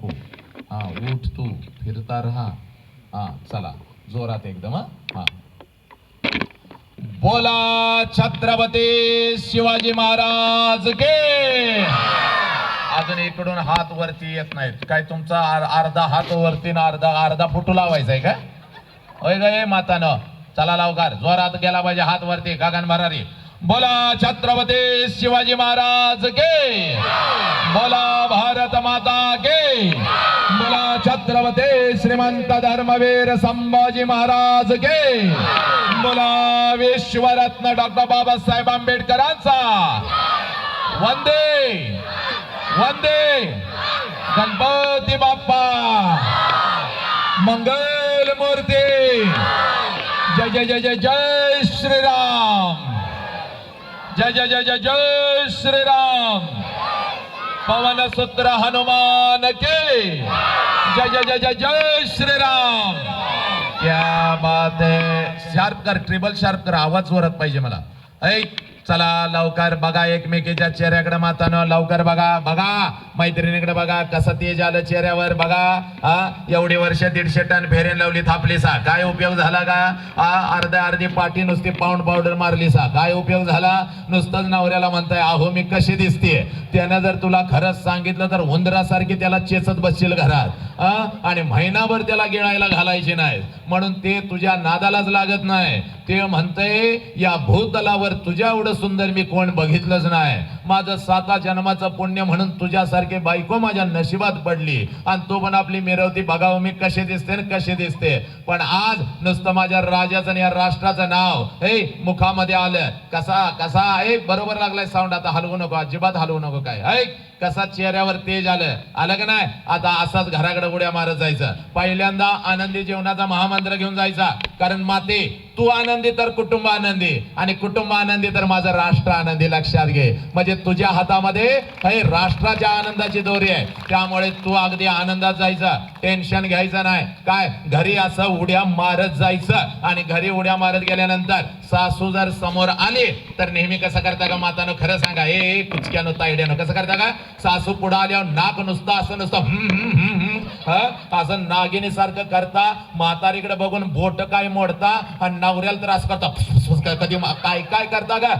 हो. हा उठ तू. फिरता रहा. हा चला. जोरात एकदम हा. बोला छत्रपती शिवाजी महाराज के. अजून इकडून हात वरती येत नाहीत. काय तुमचा अर्धा हात वरती ना अर्धा अर्धा फुटू लावायचा आहे का? होय गे मातानं. चला लावकार. जोरात गेला पाहिजे हात वरती. गगन भरारी. बोला छत्रपती शिवाजी महाराज के. बोला भारत माता के. बोला छत्रपती श्रीमंत धर्मवीर संभाजी महाराज के. बोला विश्वरत्न डॉक्टर बाबासाहेब आंबेडकरांचा. वंदे. वंदे. गणपती बाप्पा. मंगल मूर्ती जय जय जय जय जय श्रीराम. जय जय जय जय जय श्रीराम। पवन सूत्र हनुमान के। जय जय जय जय जय श्रीराम। क्या बात आहे शार्प कर ट्रिबल शार्प कर आवाज वरत पाहिजे मला. ऐक चला लवकर बघा एकमेकीच्या चेहऱ्याकडे मातानं लवकर बघा बघा. मैत्रिणीकडे बघा कसं तेज आलं चेहऱ्यावर बघा. एवढी वर्ष दीडशे टन फेरेन लावली थापली सा काय उपयोग झाला का? अर्ध्या अर्धी पाठी नुसती पाऊंड पावडर मारली सा काय उपयोग झाला? नुसतंच नवऱ्याला म्हणताय अहो मी कशी दिसते त्यानं जर तुला खरंच सांगितलं तर उंदरासारखी त्याला चेचत बसशील घरात. आणि महिनाभर त्याला गिळायला घालायचे नाही. म्हणून ते तुझ्या नादालाच लागत नाही. ते म्हणतंय या भूतलावर तुझ्या एवढं सुंदर मी कोण बघितलंच नाही. माझं साता जन्माचं पुण्य म्हणून तुझ्यासारखे बायको माझ्या नशिबात पडली. आणि तो पण आपली मिरवती बघावं मी कसे दिसते आणि कसे दिसते. पण आज नुसतं माझ्या राजाचं आणि या राष्ट्राचं नाव हे मुखामध्ये आलं. कसा कसा हे बरोबर लागलाय साऊंड आता. हलवू नको अजिबात हलवू नको काय. ऐक कसा चेहऱ्यावर तेज आलं? आलं का नाही? आता असाच घराकडे उड्या मारत जायचं. पहिल्यांदा आनंदी जीवनाचा महामंत्र घेऊन जायचा. कारण माते तू आनंदी तर कुटुंब आनंदी. आणि कुटुंब आनंदी तर माझं राष्ट्र आनंदी. लक्षात घे. म्हणजे तुझ्या हातामध्ये हे राष्ट्राच्या आनंदाची दोरी आहे. त्यामुळे तू अगदी आनंदात जायचं. टेन्शन घ्यायचं नाही. काय? घरी असं उड्या मारत जायचं. आणि घरी उड्या मारत गेल्यानंतर सासू जर समोर आले तर नेहमी कसं करता का? मातानं खरं सांगा. ए कुचक्यानं तायड्यानं. कसं करता का? सासू पुढे आल्यावर नाक नुसतं असं नुसतं असं नागिनी सारखं करता म्हातारीकडे बघून बोट काय मोडता आणि नवऱ्याला त्रास करता. काय कधी काय काय करता का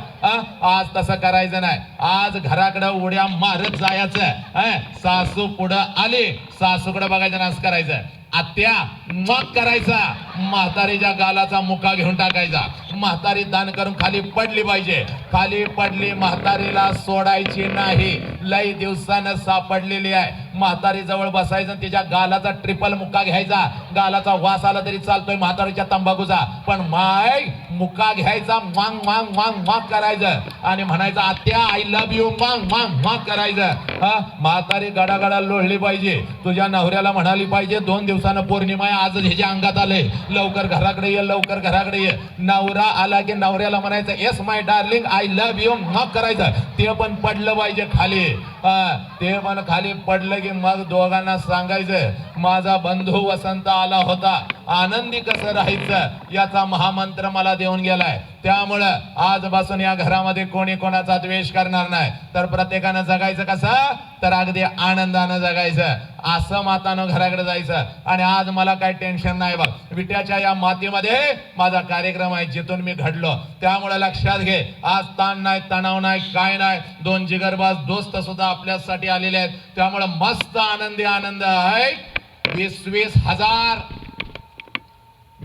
आज तसं करायचं नाही. आज घराकडे उड्या मारत जायचं. सासू पुढं आली. सासूकडे बघायचं नाच असं करायचं. आत्या मग करायचा. म्हातारीच्या गालाचा मुका घेऊन टाकायचा. म्हातारी दान करून खाली पडली पाहिजे. खाली पडली म्हातारीला सोडायची नाही. लई दिवसानं सापडलेली आहे. म्हातारी जवळ बसायचं आणि तिच्या गालाचा ट्रिपल मुक्का घ्यायचा. गालाचा वास आला तरी चालतोय म्हातारीच्या तंबाखूचा. पण माय मुक्का घ्यायचा मांग मांग मांग मांग करायचं. आणि म्हणायचं आत्या आय लव्ह यू मांग मांग मांग करायचं. हा म्हातारी गडागडा लोळली पाहिजे. तुझ्या नवऱ्याला म्हणाली पाहिजे दोन दिवसानं पौर्णिमा आहे आज ह्याच्या अंगात आले. लवकर घराकडे ये लवकर घराकडे ये. नवरा आला की नवऱ्याला म्हणायचं yes my darling I love you मग करायचं. ते पण पडलं पाहिजे खाली. हा ते पण खाली पडलं की मग दोघांना सांगायचं माझा बंधू वसंत आला होता आनंदी कसं राहायचं याचा महामंत्र मला देऊन गेलाय. त्यामुळं आजपासून या घरामध्ये कोणी कोणाचा द्वेष करणार नाही. तर प्रत्येकानं जगायचं कसं? तर अगदी आनंदानं जगायचं. असं मातानं घराकडे जायचं. आणि आज मला काही टेन्शन नाही बघ. विट्याच्या या मातीमध्ये माझा कार्यक्रम आहे जिथून मी घडलो. त्यामुळे लक्षात घे आज ताण नाही तणाव नाही काय नाही. दोन जिगरबाज दोस्त सुद्धा आपल्यासाठी आलेले आहेत. त्यामुळे मस्त आनंदी आनंद आहे. वीस वीस हजार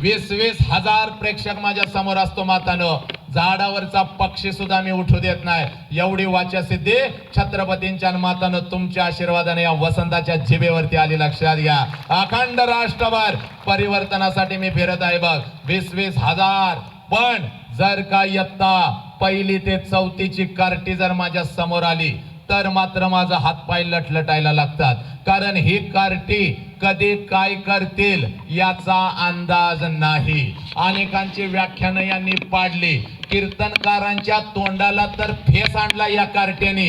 वीस वीस हजार प्रेक्षक माझ्यासमोर असतो मातानं. झाडावरचा पक्षी सुद्धा मी उठू देत नाही. एवढी वाचा सिद्धी छत्रपतींच्या मातानं तुमच्या आशीर्वादाने या वसंताच्या जिभेवरती आली लक्षात घ्या. अखंड राष्ट्रभर परिवर्तनासाठी मी फिरत आहे बघ. वीस वीस हजार. पण जर का इयत्ता पहिली ते चौथीची कार्टी जर माझ्यासमोर आली तर मात्र माझा हातपाय लटलटायला लागतात. कारण ही कार्टी कधी काय करतील याचा अंदाज नाही. अनेकांची व्याख्यानं यांनी पाडली. कीर्तनकारांच्या तोंडाला तर फेस आणला या कार्ट्याने.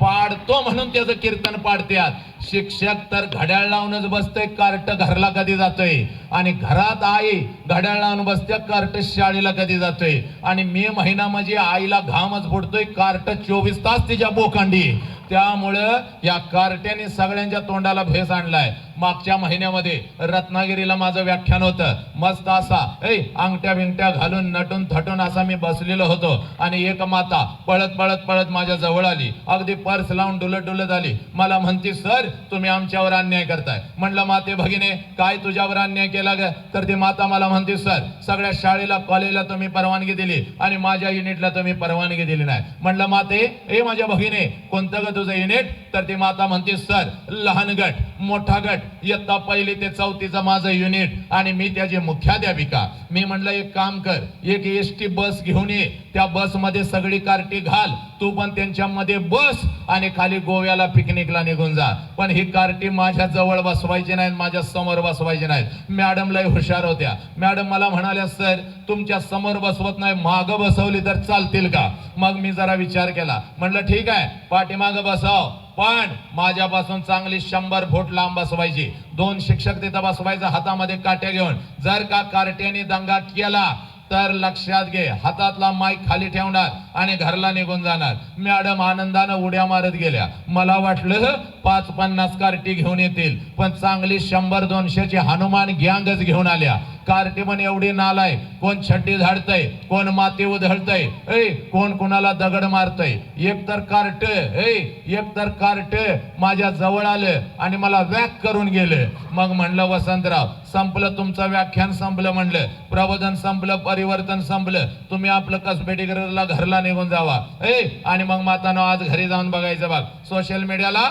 पाडतो म्हणून त्याचं कीर्तन पाडत्यात. शिक्षक तर घड्याळ लावूनच बसतोय कार्ट घरला कधी जातोय? आणि घरात आई घड्याळ लावून बसते कार्ट शाळेला कधी जातोय? आणि मे महिना म्हणजे आईला घामच फुटतोय कार्ट चोवीस तास तिच्या बोकांडी. त्यामुळं या कार्ट्याने सगळ्यांच्या तोंडाला भेस आणलाय. मागच्या महिन्यामध्ये रत्नागिरीला माझं व्याख्यान होतं. मस्त असा ऐ अंगठ्या बिंगट्या घालून नटून थटून असा मी बसलेलो होतो. आणि एक माता पळत पळत पळत माझ्या जवळ आली. अगदी पर्स लावून डुलत डुलत आली. मला म्हणती सर तुम्ही आमच्यावर अन्याय करताय. म्हणलं माते भगिने काय तुझ्यावर अन्याय केला ग? तर ती माता मला म्हणते सर सगळ्या शाळेला कॉलेजला तुम्ही परवानगी दिली आणि माझ्या युनिटला तुम्ही परवानगी दिली नाही. म्हणलं माते ए माझ्या भगिने कोणतं ग तुझं युनिट? तर ती माता म्हणते सर लहान गट मोठा गट इयत्ता पहिली ते चौथीचं माझं युनिट आणि मी त्याची मुख्याध्यापिका. मी म्हणलं एक काम कर एक एस टी बस घेऊन ये त्या बसमध्ये सगळी कार्टी घाल तू पण त्यांच्यामध्ये बस आणि खाली गोव्याला पिकनिकला निघून जा. पण ही कार्टी माझ्या जवळ बसवायची नाहीत माझ्यासमोर बसवायची नाहीत मॅडमलाही हुशार होत्या. मॅडम मला म्हणाल्या सर तुमच्यासमोर बसवत नाही मागं बसवली तर चालतील का? मग मी जरा विचार केला. म्हटलं ठीक आहे पाठीमागं बसाव. पण माझ्यापासून चांगली शंभर फूट लांब बसवायची. दोन शिक्षक तिथं बसवायचं हातामध्ये काट्या घेऊन. जर का कार्ट्याने दंगा केला तर लक्षात घे हातातला माईक खाली ठेवणार आणि घरला निघून जाणार. मॅडम आनंदानं उड्या मारत गेल्या. मला वाटलं पाच पन्नास कार्टी घेऊन येतील. पण चांगली शंभर दोनशेची हनुमान गँगच घेऊन आल्या. कार्टी पण एवढी नालाय कोण छड्डी झाडतय कोण माती उधळतय ऐ कोण कोणाला दगड मारतय. एक तर कार्ट ऐ एक तर कार्ट माझ्या जवळ आलं आणि मला व्याक करून गेलं. मग म्हणलं वसंतराव संपलं तुमचं व्याख्यान संपलं म्हणलं. प्रबोधन संपलं परिवर्तन संपलं. तुम्ही आपलं कसबेटीकरला घरला निघून जावा. ऐ आणि मग मातानो आज घरी जाऊन बघायचं बघ. सोशल मीडियाला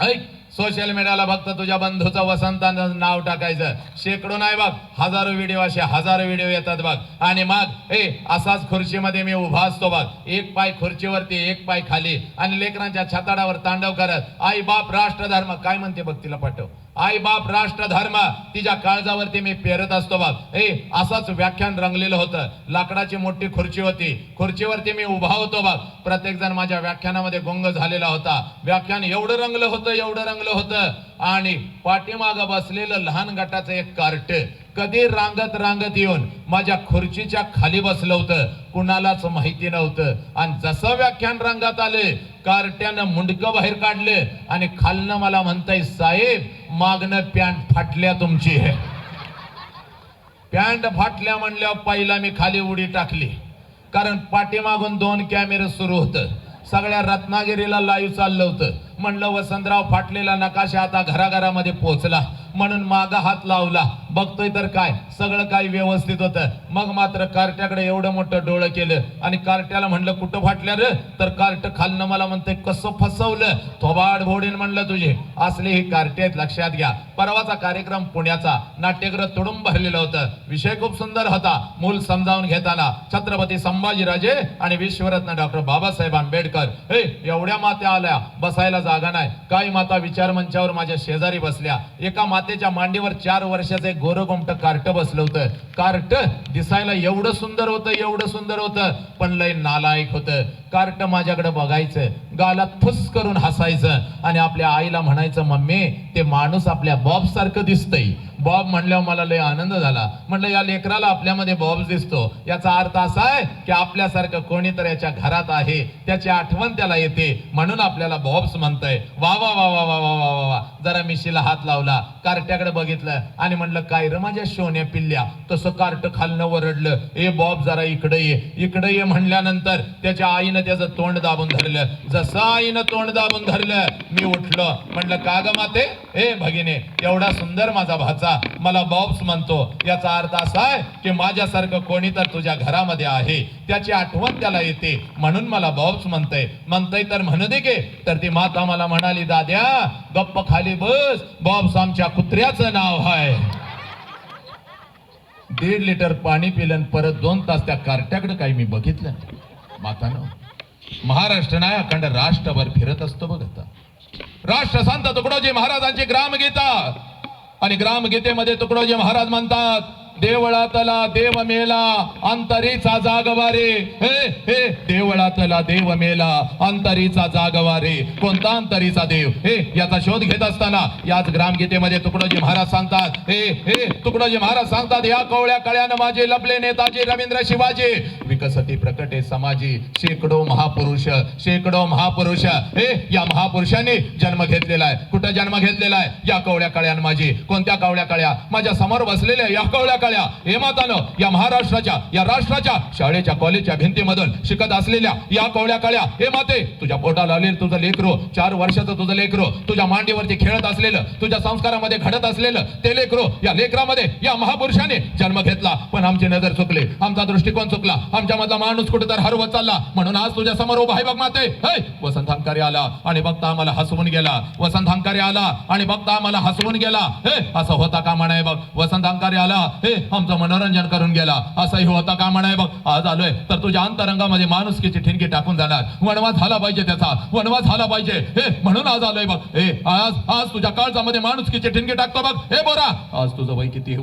ऐक सोशल मीडियाला फक्त तुझ्या बंधूचं वसंतांचं नाव टाकायचं. शेकडो नाही बघ हजारो व्हिडिओ असे हजारो व्हिडिओ येतात बघ आणि मग ए असाच खुर्चीमध्ये मी उभा असतो बघ एक पाय खुर्चीवरती एक पाय खाली. आणि लेकरांच्या छताडावर तांडव करत आई बाप राष्ट्रधर्म. काय म्हणते बघ तिला पाठव. आई बाप राष्ट्र धर्म तिच्या काळजावरती मी पेरत असतो बाप. ए असंच व्याख्यान रंगलेलं होतं. लाकडाची मोठी खुर्ची होती. खुर्चीवरती मी उभा होतो बघ प्रत्येक जण माझ्या व्याख्यानामध्ये गुंग झालेला होता. व्याख्यान एवढं रंगलं होतं एवढं रंगलं होतं. आणि पाठीमाग बसलेलं लहान गटाचं एक कार्ट कधी रांगत रांगत येऊन माझ्या खुर्चीच्या खाली बसलं होतं. कुणालाच माहिती नव्हतं. आणि जसं व्याख्यान रंगात आले कारट्यानं मुंडकं बाहेर काढले आणि खालनं मला म्हणताय साहेब मागणं पॅन्ट फाटल्या तुमची. आहे पॅन्ट फाटल्या म्हणल्यावर पहिला मी खाली उडी टाकली. कारण पाठीमागून दोन कॅमेरे सुरू होतं. सगळ्या रत्नागिरीला लाईव्ह चाललं होतं. म्हणलं वसंतराव फाटलेला नकाशा आता घराघरामध्ये पोहोचला म्हणून मागा हात लावला. बघतोय तर काय? सगळं काय व्यवस्थित होतं. मग मात्र कार्ट्याकडे एवढं मोठं डोळं केलं आणि कार्ट्याला म्हणलं कुठं फाटल्या रे? तर कार्ट खालनं मला म्हणतंय कसं फसवलं? थोबाड भोडीन म्हणलं तुझे. असले ही कार्टे आहेत लक्षात घ्या. परवाचा कार्यक्रम पुण्याचा. नाट्यग्रह तुडून भरलेलं होतं. विषय खूप सुंदर होता. मूल समजावून घेताना छत्रपती संभाजीराजे आणि विश्वरत्न डॉक्टर बाबासाहेब आंबेडकर. हे एवढ्या मात्या आल्या. बसायला जागा नाही. काही माता विचार मंचावर माझ्या शेजारी बसल्या. एका मातेच्या मांडीवर चार वर्षाचं एक गोरगोमट कार्ट बसलं होतं. कार्ट दिसायला एवढं सुंदर होतं एवढं सुंदर होतं पण लय नालायक होतं. कार्ट माझ्याकडे बघायचं गालात फुस करून हसायचं आणि आपल्या आईला म्हणायचं मम्मी ते माणूस आपल्या बॉब सारखं दिसतंय. बॉब म्हणल्यावर मला लय आनंद झाला. म्हटलं या लेकराला आपल्यामध्ये बॉब दिसतो. याचा अर्थ असा आहे की आपल्यासारखं कोणीतरी याच्या घरात आहे. त्याची आठवण त्याला येते. म्हणून आपल्याला बॉब्स म्हणतंय. वा वा वा वा वा वा वा वा वा. जरा मिशीला हात लावला कार्ट्याकडे बघितलं आणि म्हणलं काय र माझ्या शोन्या पिल्ल्या. तसं कार्ट खालनं वरडलं ए बॉब जरा इकडे ये. इकडे ये म्हणल्यानंतर त्याच्या आईनं त्याचं तोंड दाबून धरलं. जसं आईनं तोंड दाबून धरलं मी उठलो. म्हणलं का ग माते? ए भगिने एवढा सुंदर माझा भाचा. मला बॉब्स म्हणतो याचा अर्थ असा आहे की माझ्यासारखं कोणी तर तुझ्या घरामध्ये आहे. त्याची आठवण त्याला येते. म्हणून मला बॉब्स म्हणतय. म्हणतय तर म्हणू दे गे. तर ती माता मला म्हणाली दाद्या गप्प खाली बस. बॉब्स आमच्या कुत्र्याचं नाव आहे दीड लिटर पाणी पिलं परत दोन तास त्या कार्ट्याकडे काही मी बघितलं मातानं महाराष्ट्र नाही अखंड राष्ट्रभर फिरत असतो बघ आता. सांगता तुकडोजी महाराजांची ग्रामगीता. आणि ग्रामगीतेमध्ये तुकडोजी महाराज म्हणतात देवळातला देव मेला अंतरीचा जागवारे. हे हे देवळातला देव मेला अंतरीचा जागवारे. कोणता अंतरीचा देव? हे याचा शोध घेत असताना याच ग्रामगीतेमध्ये तुकडोजी महाराज सांगतात हे हे तुकडोजी महाराज सांगतात या कवळ्या कळ्यानं माझे लपले नेताजी रवींद्र शिवाजी. विकसती प्रकटे समाजी शेकडो महापुरुष शेकडो महापुरुष. हे या महापुरुषांनी जन्म घेतलेला आहे. कुठं जन्म घेतलेला आहे? या कवळ्या कळ्यान माझी. कोणत्या कवळ्या कळ्या? माझ्यासमोर बसलेल्या या कवळ्या कळ्या हे मातानं या महाराष्ट्राच्या या राष्ट्राच्या शाळेच्या कॉलेजच्या भिंतीमधून शिकत असलेल्या या कवळ्या कळ्या हे माते तुझ्या पोटाला आलेलं तुझं लेकरो. चार वर्षाचं तुझं लेकरो. तुझ्या मांडीवरती खेळत असलेलं तुझ्या संस्कारामध्ये घडत असलेलं ते लेकरो या लेकरामध्ये या महापुरुषाने जन्म घेतला. पण आमची नजर चुकली. आमचा दृष्टिकोन चुकला. आमच्यामधला माणूस कुठे तर हरवत चालला. म्हणून आज तुझ्या समोर उभा आहे बघ माते. हे वसंत हंकारी आला आणि बघता आम्हाला हसवून गेला. वसंत हंकारी आला आणि बघता आम्हाला हसवून गेला. हे असं होता का म्हणाय बघ? वसंत हंकारी आला. हे आमचं मनोरंजन करून गेला. असाही होता का म्हणाय बघ? आज आलोय. तर तुझ्या अंतरंगामध्ये माणुसकीची ठिणगी टाकून जाणार. वनवास झाला पाहिजे त्याचा. वनवास झाला पाहिजे. हे म्हणून आज आलोय बघ. हे आज आज तुझ्या काळजामध्ये माणुसकीची ठिणगी टाकतो बघ. हे बोरा. आज तुझं वय किती